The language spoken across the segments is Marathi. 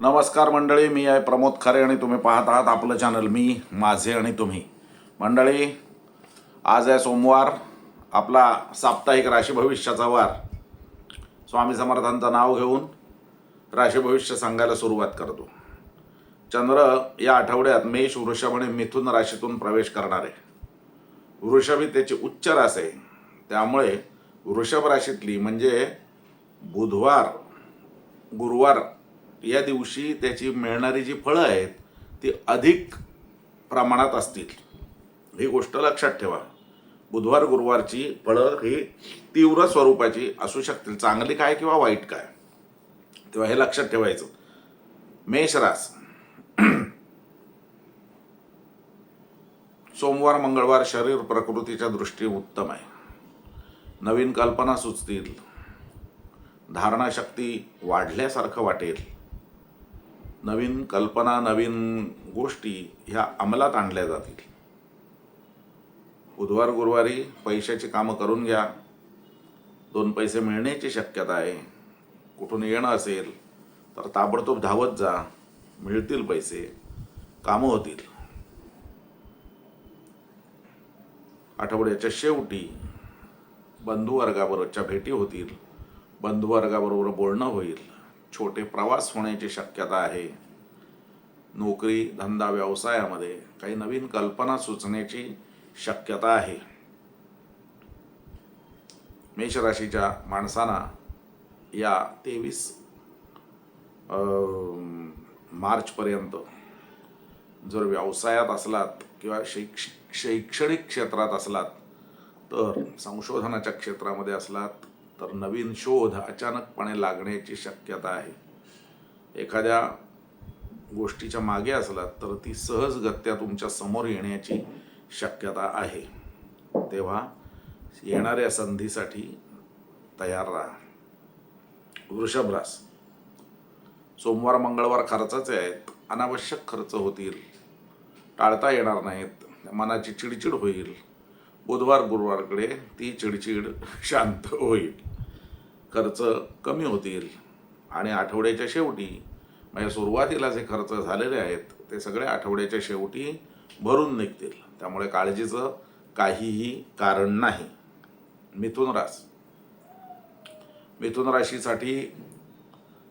नमस्कार मंडळी मी आहे प्रमोद खरे आणि तुम्ही पाहत आहात आपलं चॅनल मी माझे आणि तुम्ही. मंडळी आज आहे सोमवार आपला साप्ताहिक राशी भविष्याचा वार. स्वामी समर्थांचं नाव घेऊन राशी भविष्य सांगायला सुरुवात करतो. चंद्र या आठवड्यात मेष वृषभ आणि मिथुन राशीतून प्रवेश करणार आहे. वृषभ ही त्याची उच्च रास आहे. त्यामुळे वृषभ राशीतली म्हणजे बुधवार गुरुवार या दिवशी त्याची मिळणारी जी फळं आहेत ती अधिक प्रमाणात असतील. ही गोष्ट लक्षात ठेवा. बुधवार गुरुवारची फळं ही तीव्र स्वरूपाची असू शकतील. चांगली काय किंवा वाईट काय? तेव्हा हे लक्षात ठेवायचं. मेषरास सोमवार मंगळवार शरीर प्रकृतीच्या दृष्टी उत्तम आहे. नवीन कल्पना सुचतील. धारणाशक्ती वाढल्यासारखं वाटेल. नवीन कल्पना नवीन गोष्टी ह्या अंमलात आणल्या जातील. बुधवार गुरुवारी पैशाची कामं करून घ्या. दोन पैसे मिळण्याची शक्यता आहे. कुठून येणं असेल तर ताबडतोब धावत जा. मिळतील पैसे कामं होतील. आठवड्याच्या शेवटी बंधुवर्गाबरोबरच्या भेटी होतील. बंधुवर्गाबरोबर बोलणं होईल. छोटे प्रवास होण्याची शक्यता आहे. नोकरी धंदा व्यवसायामध्ये काही नवीन कल्पना सुचण्याची शक्यता आहे. मेष राशीच्या माणसांना या तेवीस मार्चपर्यंत जर व्यवसायात असलात किंवा शैक्ष शैक्षणिक क्षेत्रात असलात तर संशोधनाच्या क्षेत्रामध्ये असलात तर नवीन शोध अचानकपणे लागण्याची शक्यता आहे. एखाद्या गोष्टीच्या मागे असलात तर ती सहजगत्या तुमच्यासमोर येण्याची शक्यता आहे. तेव्हा येणाऱ्या संधीसाठी तयार राहा. वृषभ रास. सोमवार मंगळवार खर्चाचे आहेत. अनावश्यक खर्च होतील. टाळता येणार नाहीत. मनाची चिडचिड होईल. बुधवार गुरुवारकडे ती चिडचिड शांत होईल. खर्च कमी होतील आणि आठवड्याच्या शेवटी म्हणजे सुरुवातीला जे खर्च झालेले आहेत ते सगळे आठवड्याच्या शेवटी भरून निघतील. त्यामुळे काळजीचं काहीही कारण नाही. मिथुन रास. मिथुन राशीसाठी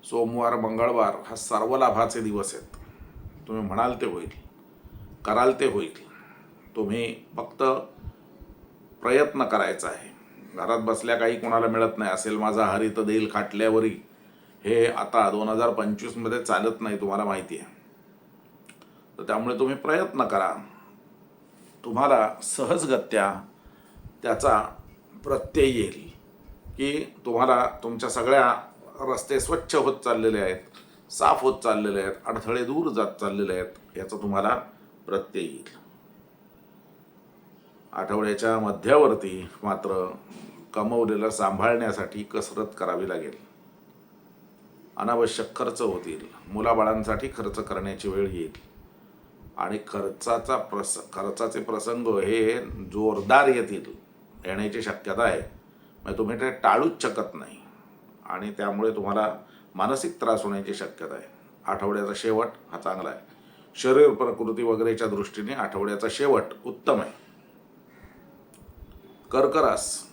सोमवार मंगळवार हा सर्व लाभाचे दिवस आहेत. तुम्ही म्हणाल ते होईल कराल ते होईल. तुम्ही फक्त प्रयत्न करायचा आहे. घरात बसल्या काही कोणाला मिळत नाही असेल माझा हरित देईल खाटल्यावरी. हे आता दोन हजार पंचवीसमध्ये चालत नाही तुम्हाला माहिती आहे. तर त्यामुळे तुम्ही प्रयत्न करा. तुम्हाला सहजगत्या त्याचा प्रत्यय येईल की तुम्हाला तुमच्या सगळ्या रस्ते स्वच्छ होत चाललेले आहेत साफ होत चाललेले आहेत अडथळे दूर जात चाललेले आहेत याचा तुम्हाला प्रत्यय येईल. आठवड्याच्या मध्यावरती मात्र कमवलेलं सांभाळण्यासाठी कसरत करावी लागेल. अनावश्यक खर्च होतील मुलाबाळांसाठी खर्च करण्याची वेळ येईल आणि खर्चाचा प्रस खर्चाचे प्रसंग हे जोरदार येतील येण्याची शक्यता आहे. म्हणजे तुम्ही ते टाळूच शकत नाही आणि त्यामुळे तुम्हाला मानसिक त्रास होण्याची शक्यता आहे. आठवड्याचा शेवट हा चांगला आहे. शरीर प्रकृती वगैरेच्या दृष्टीने आठवड्याचा शेवट उत्तम आहे. कर्करास.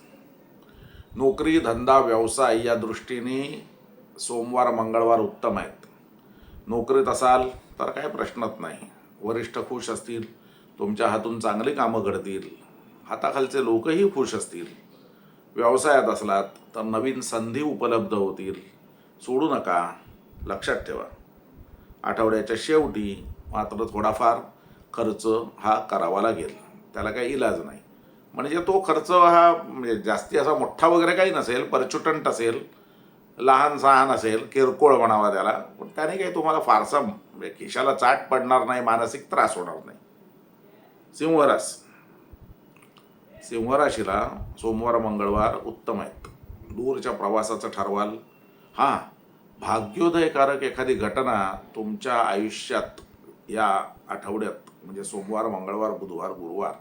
नोकरी धंदा व्यवसाय या दृष्टीने सोमवार मंगळवार उत्तम आहेत. नोकरीत असाल तर काय प्रश्नच नाही. वरिष्ठ खुश असतील तुमच्या हातून चांगली कामं घडतील. हाताखालचे लोकही खुश असतील. व्यवसायात असलात तर नवीन संधी उपलब्ध होतील. सोडू नका लक्षात ठेवा. आठवड्याच्या शेवटी मात्र थोडाफार खर्च हा करावा लागेल. त्याला काही इलाज नाही. म्हणजे तो खर्च हा म्हणजे जास्ती असा मोठा वगैरे काही नसेल परचुटंट असेल लहान सहान असेल किरकोळ म्हणावा त्याला पण त्याने काही तुम्हाला फारसा म्हणजे खिशाला चाट पडणार नाही मानसिक त्रास होणार नाही. सिंहरास सिंहराशीला सोमवार मंगळवार उत्तम आहेत. दूरच्या प्रवासाचं ठरवाल. हां भाग्योदयकारक एखादी घटना तुमच्या आयुष्यात या आठवड्यात म्हणजे सोमवार मंगळवार बुधवार गुरुवार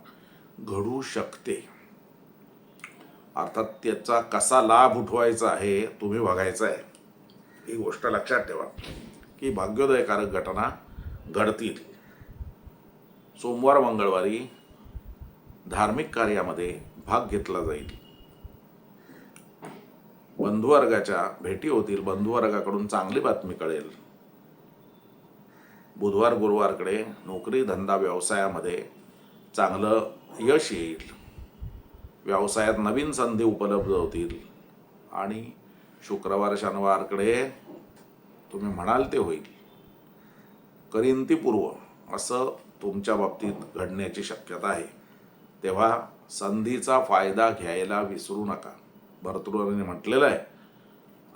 घडू शकते. अर्थात त्याचा कसा लाभ उठवायचा आहे तुम्ही बघायचा आहे. ही गोष्ट लक्षात ठेवा की भाग्योदयकारक घटना घडतील. सोमवार मंगळवारी धार्मिक कार्यामध्ये भाग घेतला जाईल. बंधुवर्गाच्या भेटी होतील बंधुवर्गाकडून चांगली बातमी कळेल. बुधवार गुरुवारकडे नोकरी धंदा व्यवसायामध्ये चांगलं यश येईल. व्यवसायात नवीन संधी उपलब्ध होतील. आणि शुक्रवार शनिवारकडे तुम्ही म्हणाल ते होईल. करिंतीपूर्व असं तुमच्या बाबतीत घडण्याची शक्यता आहे. तेव्हा संधीचा फायदा घ्यायला विसरू नका. भरतृहरीने म्हटलेलं आहे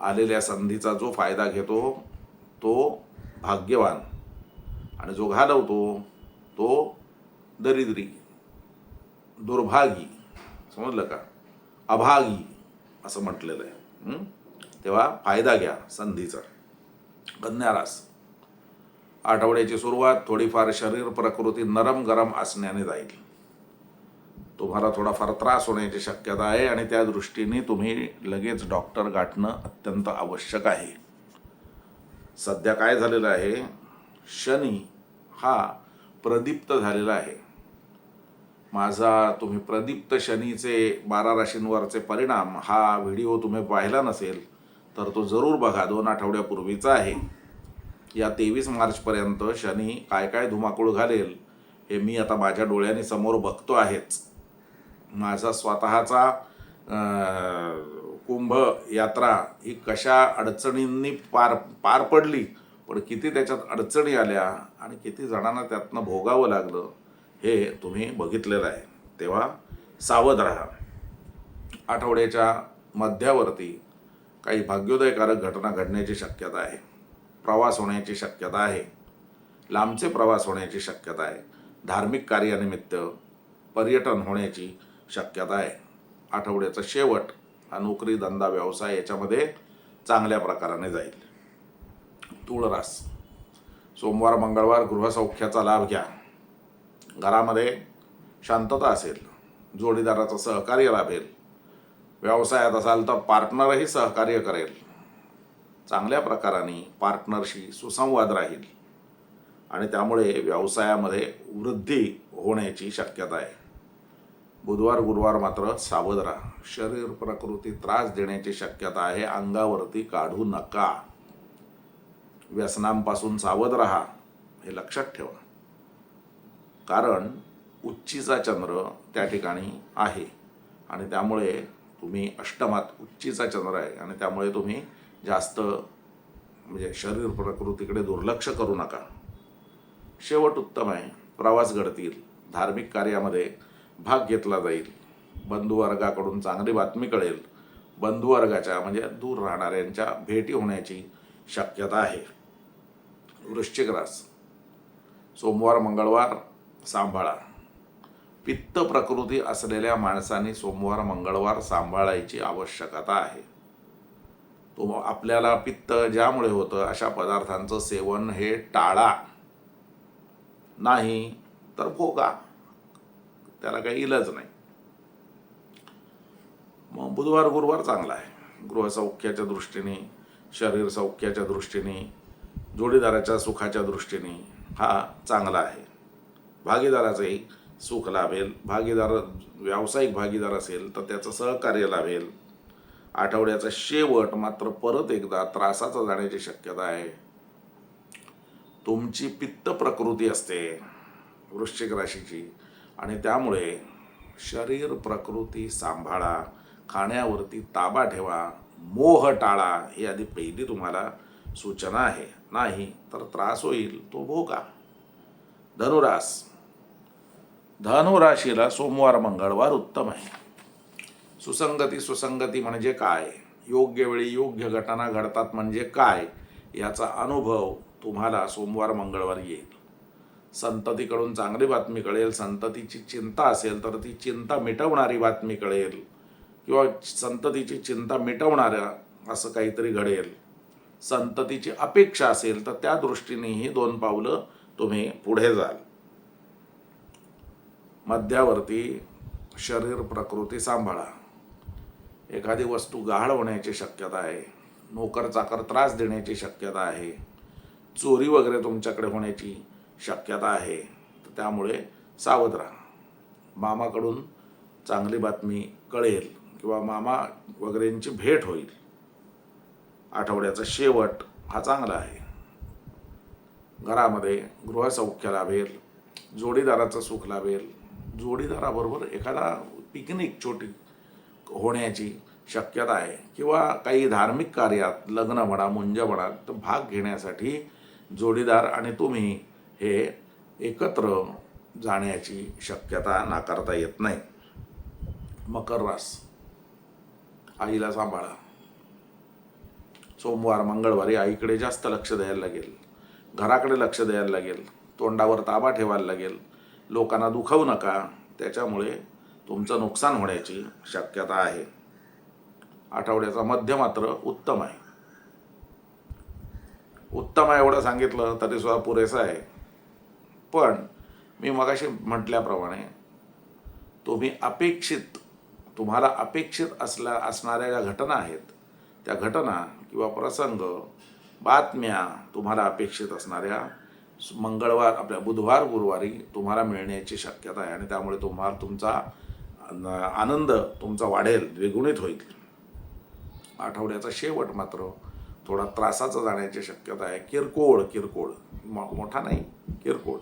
आलेल्या संधीचा जो फायदा घेतो तो भाग्यवान. आणि जो घालवतो तो दरिद्री. दुर्भागी. समजलं का? अभागी असं म्हटलेलं आहे. तेव्हा फायदा घ्या संधीचा. कन्यारास. आठवड्याची सुरुवात थोडीफार शरीर प्रकृती नरम गरम असण्याने जाईल. तुम्हाला थोडाफार त्रास होण्याची शक्यता आहे आणि त्या दृष्टीने तुम्ही लगेच डॉक्टर गाठणं अत्यंत आवश्यक आहे. सध्या काय झालेलं आहे? शनी हा प्रदीप्त झालेला आहे. माझा तुम्ही प्रदीप्त शनीचे बारा राशींवरचे परिणाम हा व्हिडिओ तुम्ही पाहिला नसेल तर तो जरूर बघा. दोन आठवड्यापूर्वीचा आहे. या तेवीस मार्चपर्यंत शनी काय काय धुमाकूळ घालेल हे मी आता माझ्या डोळ्यांनी समोर बघतो आहेच. माझा स्वतःचा कुंभ यात्रा ही कशा अडचणींनी पार पार पडली पण किती त्याच्यात अडचणी आल्या आणि किती जणांना त्यातनं भोगावं लागलं हे तुम्ही बघितलेलं आहे. तेव्हा सावध राहा. आठवड्याच्या मध्यावरती काही भाग्योदयकारक घटना घडण्याची शक्यता आहे. प्रवास होण्याची शक्यता आहे. लांबचे प्रवास होण्याची शक्यता आहे. धार्मिक कार्यानिमित्त पर्यटन होण्याची शक्यता आहे. आठवड्याचा शेवट हा नोकरी धंदा व्यवसाय याच्यामध्ये चांगल्या प्रकाराने जाईल. तुळरास सोमवार मंगळवार गृहसौख्याचा लाभ घ्या. घरामध्ये शांतता असेल जोडीदाराचं सहकार्य लाभेल व्यवसायात असाल तर पार्टनरही सहकार्य करेल. चांगल्या प्रकाराने पार्टनरशी सुसंवाद राहील आणि त्यामुळे व्यवसायामध्ये वृद्धी होण्याची शक्यता आहे. बुधवार गुरुवार मात्र सावध राहा. शरीर प्रकृती त्रास देण्याची शक्यता आहे. अंगावरती काढू नका. व्यसनांपासून सावध राहा. हे लक्षात ठेवा. कारण उच्चीचा चंद्र त्या ठिकाणी आहे. आणि त्यामुळे तुम्ही अष्टमात उच्चीचा चंद्र आहे. आणि त्यामुळे तुम्ही जास्त म्हणजे शरीर प्रकृतीकडे दुर्लक्ष करू नका. शेवट उत्तम आहे. प्रवास घडतील. धार्मिक कार्यामध्ये भाग घेतला जाईल. बंधुवर्गाकडून चांगली बातमी कळेल. बंधुवर्गाच्या म्हणजे दूर राहणाऱ्यांच्या भेटी होण्याची शक्यता आहे. वृश्चिक रास. सोमवार मंगळवार सांभाळा. पित्त प्रकृती असलेल्या माणसांनी सोमवार मंगळवार सांभाळायची आवश्यकता आहे. तो आपल्याला पित्त ज्यामुळे होतं अशा पदार्थांचं सेवन हे टाळा. नाही तर भोगा. त्याला काही इलाज नाही. मग बुधवार गुरुवार चांगला आहे. गृहसौख्याच्या दृष्टीने शरीर सौख्याच्या दृष्टीने जोडीदाराच्या सुखाच्या दृष्टीने हा चांगला आहे. भागीदाराचंही सुख लाभेल. भागीदार व्यावसायिक भागीदार असेल तर त्याचं सहकार्य लाभेल. आठवड्याचा शेवट मात्र परत एकदा त्रासाचा जाण्याची शक्यता आहे. तुमची पित्त प्रकृती असते वृश्चिक राशीची. आणि त्यामुळे शरीर प्रकृती सांभाळा खाण्यावरती ताबा ठेवा मोह टाळा ही आधी पहिली तुम्हाला सूचना आहे. नाही तर त्रास होईल तो भोगा. धनुरास धनुराशीला सोमवार मंगळवार उत्तम आहे. सुसंगती सुसंगती म्हणजे काय? योग्य वेळी योग्य घटना घडतात म्हणजे काय? याचा अनुभव तुम्हाला सोमवार मंगळवार येईल. संततीकडून चांगली बातमी कळेल संततीची चिंता असेल तर ती चिंता मिटवणारी बातमी कळेल किंवा संततीची चिंता मिटवणाऱ्या असं काहीतरी घडेल. संततीची अपेक्षा असेल तर त्या दृष्टीनेही दोन पावलं तुम्ही पुढे जाल. मध्यावरती शरीर प्रकृती सांभाळा. एखादी वस्तू गहाळ होण्याची शक्यता आहे. नोकर चाकर त्रास देण्याची शक्यता आहे. चोरी वगैरे तुमच्याकडे होण्याची शक्यता आहे. तर त्यामुळे सावध राहा. मामाकडून चांगली बातमी कळेल किंवा मामा वगैरेंची भेट होईल. आठवड्याचा शेवट हा चांगला आहे. घरामध्ये गृहसौख्य लाभेल जोडीदाराचं सुख लाभेल जोडीदाराबरोबर एखादा पिकनिक छोटी होण्याची शक्यता आहे किंवा काही धार्मिक कार्यात लग्न म्हणा मुंज म्हणा तर भाग घेण्यासाठी जोडीदार आणि तुम्ही हे एकत्र जाण्याची शक्यता नाकारता येत नाही. मकर रास. आईला सांभाळा. सोमवार मंगळवारी आईकडे जास्त लक्ष द्यायला लागेल. घराकडे लक्ष द्यायला लागेल. तोंडावर ताबा ठेवायला लागेल. लोकांना दुखावू नका. त्याच्यामुळे तुमचं नुकसान होण्याची शक्यता आहे. आठवड्याचा मध्य मात्र उत्तम आहे. उत्तम आहे एवढं सांगितलं तरी सुद्धा पुरेसं आहे. पण मी मगाशी म्हटल्याप्रमाणे तुम्ही अपेक्षित तुम्हाला अपेक्षित असल्या असणाऱ्या ज्या घटना आहेत त्या घटना किंवा प्रसंग बातम्या तुम्हाला अपेक्षित असणाऱ्या मंगळवार आपल्या बुधवार गुरुवारी तुम्हाला मिळण्याची शक्यता आहे. आणि त्यामुळे तुम्हाला तुमचा आनंद तुमचा वाढेल द्विगुणित होईल. आठवड्याचा शेवट मात्र थोडा त्रासाचा जाण्याची शक्यता आहे. किरकोळ किरकोळ. मो- मोठा नाही. किरकोळ.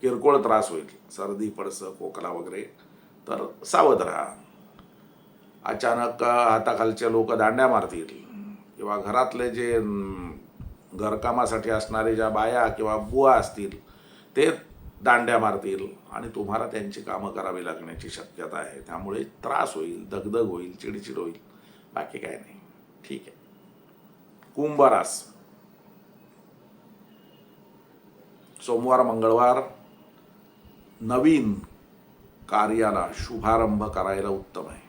किरकोळ त्रास होईल. सर्दी पडसं खोकला वगैरे. तर सावध राहा. अचानक हाताखालचे लोक दांड्या मारतील. किंवा घरातले जे घरकामासाठी असणारे ज्या बाया किंवा बुवा असतील ते दांड्या मारतील आणि तुम्हाला त्यांची कामं करावी लागण्याची शक्यता आहे. त्यामुळे त्रास होईल दगदग होईल चिडचिड होईल. बाकी काय नाही. ठीक आहे. कुंभरास. सोमवार मंगळवार. नवीन कार्याला शुभारंभ करायला उत्तम आहे.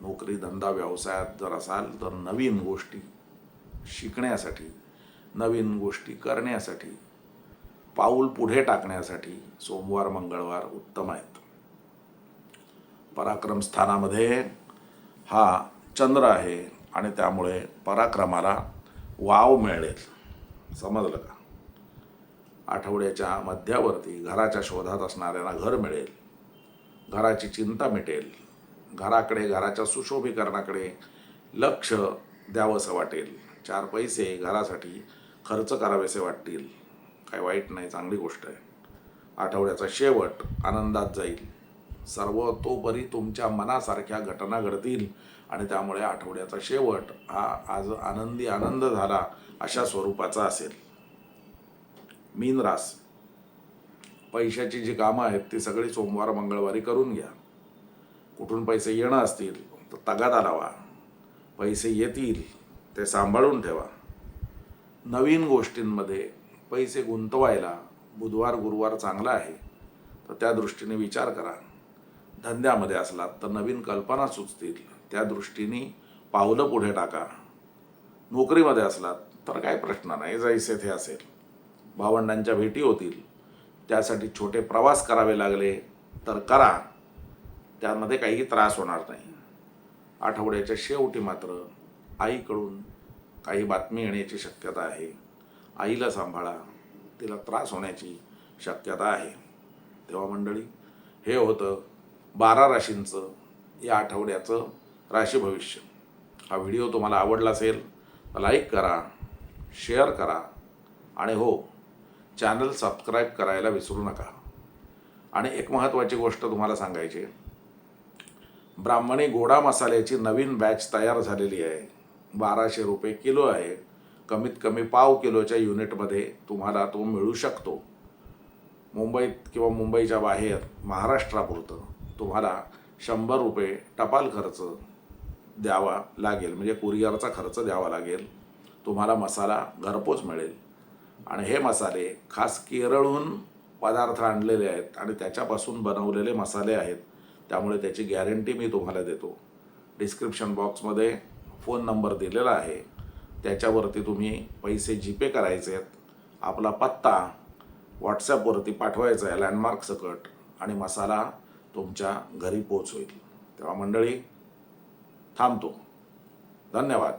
नोकरी धंदा व्यवसायात जर असाल तर नवीन गोष्टी शिकण्यासाठी नवीन गोष्टी करण्यासाठी पाऊल पुढे टाकण्यासाठी सोमवार मंगळवार उत्तम आहेत. पराक्रम स्थानामध्ये हा चंद्र आहे आणि त्यामुळे पराक्रमाला वाव मिळेल. समजलं का? आठवड्याच्या मध्यावरती घराच्या शोधात असणाऱ्यांना घर मिळेल. घराची चिंता मिटेल. घराकडे घराच्या सुशोभीकरणाकडे लक्ष द्यावंसं वाटेल. चार पैसे घरासाठी खर्च करावेसे वाटतील. काही वाईट नाही चांगली गोष्ट आहे. आठवड्याचा शेवट आनंदात जाईल. सर्वतोपरी तुमच्या मनासारख्या घटना घडतील आणि त्यामुळे आठवड्याचा शेवट हा आज आनंदी आनंद झाला अशा स्वरूपाचा असेल. मीन रास. पैशाची जी कामं आहेत ती सगळी सोमवार मंगळवारी करून घ्या. कुठून पैसे येणं असतील तर तगादा लावा. पैसे येतील ते सांभाळून ठेवा. नवीन गोष्टींमध्ये पैसे गुंतवायला बुधवार गुरुवार चांगला आहे तर त्या दृष्टीने विचार करा. धंद्यामध्ये असलात तर नवीन कल्पना सुचतील त्या दृष्टीने पावलं पुढे टाका. नोकरीमध्ये असलात तर काय प्रश्न नाही जायचे ते असेल. भावंडांच्या भेटी होतील त्यासाठी छोटे प्रवास करावे लागले तर करा त्यामध्ये काही त्रास होणार नाही. आठवड्याच्या शेवटी मात्र आईकडून काही बातमी येण्याची शक्यता आहे. आईला सांभाळा. तिला त्रास होण्याची शक्यता आहे. तेव्हा मंडळी हे होतं बारा राशींचं या आठवड्याचं राशी भविष्य. हा व्हिडिओ तुम्हाला आवडला असेल तर लाईक करा शेअर करा आणि हो चॅनल सबस्क्राईब करायला विसरू नका. आणि एक महत्त्वाची गोष्ट तुम्हाला सांगायची ब्राह्मणी गोडा मसाल्याची नवीन बॅच तयार झालेली आहे. बाराशे रुपये किलो आहे. कमीत कमी पाव किलोच्या युनिटमध्ये तुम्हाला तो मिळू शकतो. मुंबईत किंवा मुंबईच्या बाहेर महाराष्ट्रापुरतं तुम्हाला शंभर रुपये टपाल खर्च द्यावा लागेल. म्हणजे कुरिअरचा खर्च द्यावा लागेल. तुम्हाला मसाला घरपोच मिळेल. आणि हे मसाले खास केरळहून पदार्थ आणलेले आहेत आणि त्याच्यापासून बनवलेले मसाले आहेत. त्यामुळे त्याची गॅरंटी मी तुम्हाला देतो. डिस्क्रिप्शन बॉक्समध्ये फोन नंबर दिलेला आहे. त्याच्यावरती तुम्ही पैसे जीपे करायचे आहेत. आपला पत्ता व्हॉट्सॲपवरती पाठवायचा आहे लँडमार्क सकट आणि मसाला तुमच्या घरी पोच होईल तेव्हा मंडळी थांबतो. धन्यवाद.